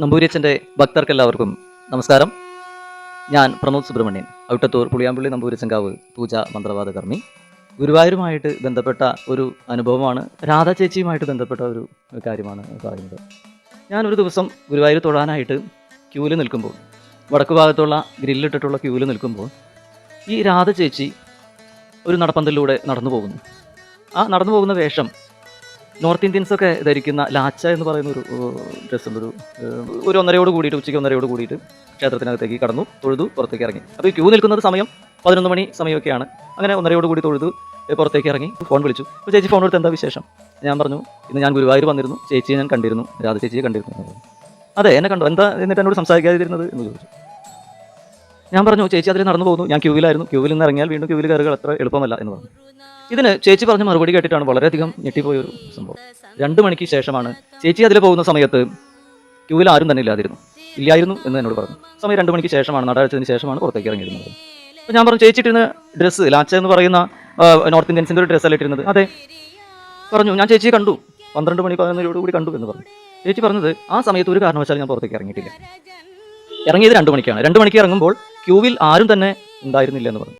നമ്പൂരിയച്ഛന്റെ ഭക്തർക്കെല്ലാവർക്കും നമസ്കാരം. ഞാൻ പ്രമോദ് സുബ്രഹ്മണ്യൻ ഔട്ടത്തൂർ പുളിയാമ്പള്ളി നമ്പൂരിച്ചങ്കാവ് പൂജ മന്ത്രവാദ കർമ്മി ഗുരുവായൂരുമായിട്ട് ബന്ധപ്പെട്ട ഒരു അനുഭവമാണ് രാധാ ചേച്ചിയുമായിട്ട് ബന്ധപ്പെട്ട ഒരു കാര്യമാണ് പറയുന്നത്. ഞാനൊരു ദിവസം ഗുരുവായൂർ തൊഴാനായിട്ട് ക്യൂവിൽ നിൽക്കുമ്പോൾ വടക്കു ഭാഗത്തുള്ള ഗ്രില്ലിട്ടിട്ടുള്ള ക്യൂവിൽ നിൽക്കുമ്പോൾ ഈ രാധ ചേച്ചി ഒരു നടപ്പന്തലിലൂടെ നടന്നു പോകുന്നു. ആ നടന്നു പോകുന്ന വേഷം നോർത്ത് ഇന്ത്യൻസ് ഒക്കെ ധരിക്കുന്ന ലാച്ച എന്ന് പറയുന്ന ഒരു ഡ്രസ്സ് ഒരു ഒരു ഒന്നരയോട് കൂടിയിട്ട് ഉച്ചയ്ക്ക് ഒന്നരയോട് കൂടിയിട്ട് ക്ഷേത്രത്തിനകത്തേക്ക് കടന്നു തൊഴുതു പുറത്തേക്ക് ഇറങ്ങി. അപ്പോൾ ഈ ക്യൂ നിൽക്കുന്നത് സമയം പതിനൊന്ന് മണി സമയമൊക്കെയാണ്. അങ്ങനെ ഒന്നരയോട് കൂടി തൊഴുതു പുറത്തേക്ക് ഇറങ്ങി ഫോൺ വിളിച്ചു. അപ്പോൾ ചേച്ചി ഫോൺ എടുത്ത് എന്താ വിശേഷം? ഞാൻ പറഞ്ഞു ഇന്ന് ഞാൻ ഗുരുവായൂർ വന്നിരുന്നു ചേച്ചിയെ ഞാൻ കണ്ടിരുന്നു രാധ ചേച്ചിയെ കണ്ടിരുന്നു. അതെ എന്നെ കണ്ടു? എന്താ എന്നിട്ട് എന്നോട് സംസാരിക്കാതിരുന്നത് എന്ന് ചോദിച്ചു. ഞാൻ പറഞ്ഞു ചേച്ചി അതിൽ നടന്നു പോകുന്നു. ഞാൻ ക്യൂവിലായിരുന്നു. ക്യൂവിൽ നിന്ന് ഇറങ്ങിയാൽ വീണ്ടും ക്യൂവിൽ കയറുക അത്ര എളുപ്പമല്ല എന്ന് പറഞ്ഞു. ഇതിന് ചേച്ചി പറഞ്ഞ മറുപടി കേട്ടിട്ടാണ് വളരെയധികം ഞെട്ടിപ്പോയ ഒരു സംഭവം. രണ്ട് മണിക്ക് ശേഷമാണ് ചേച്ചി അതിൽ പോകുന്ന സമയത്ത് ക്യൂവിൽ ആരും തന്നെ ഇല്ലാതിരുന്നു. ഇല്ലായിരുന്നു എന്ന് എന്നോട് പറഞ്ഞു. സമയം രണ്ട് മണിക്ക് ശേഷമാണ് നട അടച്ചതിന് ശേഷമാണ് പുറത്തേക്ക് ഇറങ്ങിയിരുന്നത്. അപ്പോൾ ഞാൻ പറഞ്ഞു ചേച്ചി ഇട്ടിരുന്ന ഡ്രസ്സ് ലാച്ച എന്ന് പറയുന്ന നോർത്ത് ഇന്ത്യൻസിന്റെ ഒരു ഡ്രസ്സല്ല ഇട്ടിരുന്നത്? അതെ. പറഞ്ഞു ഞാൻ ചേച്ചിയെ കണ്ടു. പന്ത്രണ്ട് മണി പതിനൊന്നരയോട് കൂടി കണ്ടു എന്ന് പറഞ്ഞു. ചേച്ചി പറഞ്ഞത് ആ സമയത്ത് ഒരു കാരണവശാലും ഞാൻ പുറത്തേക്ക് ഇറങ്ങിയിട്ടില്ല. ഇറങ്ങിയത് രണ്ട് മണിക്കാണ്. രണ്ട് മണിക്ക് ഇറങ്ങുമ്പോൾ ക്യൂവിൽ ആരും തന്നെ ഉണ്ടായിരുന്നില്ല എന്ന് പറഞ്ഞു.